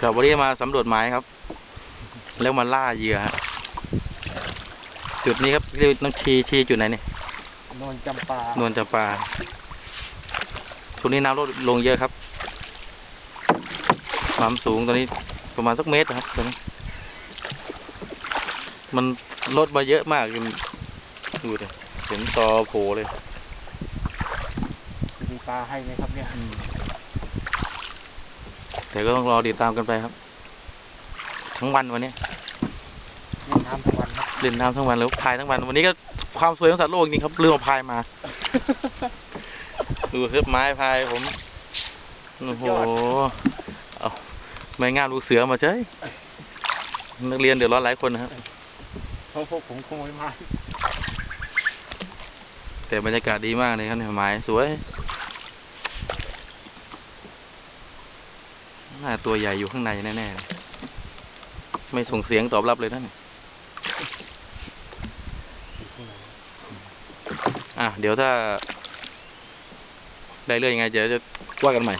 ครับวันนี้มาสำรวจไม้ครับ แล้วมาล่าเหยื่อฮะจุดนี้ครับเรียกน้องชีชีจุดไหนเนี่ยนวลจำปานวลจำปาช่วงนี้น้ำลดลงเยอะครับ ความสูงตอนนี้ประมาณสักเมตรนะครับตอนนี้มันลดมาเยอะมากจนดูดิเห็นตอโผล่เลยมีปลาให้ไหมครับเนี่ย แต่ก็ต้องรอติดตามกันไปครับ ทั้งวันวันนี้เล่นน้ำทั้งวันครับเล่นน้ำทั้งวันแล้วพายทั้งวัน วันนี้ก็ความสวยของสัตว์โลกจริงครับเรื่องเอาพายมาดูครับไม้พายผมโอ้โหเอาไม่งามลูกเสือมาเฉยนักเรียนเดือดร้อนหลายคนนะครับเพราะพวกผมขโมยไม้แต่บรรยากาศดีมากเลยครับเนี่ยไม้สวยน่าตัวใหญ่อยู่ข้างในแน่ๆ ไม่ส่งเสียงตอบรับเลยนั่นยอะ เดี๋ยวถ้า ได้เรื่องยังไง เดี๋ยวจะว่ากันใหม่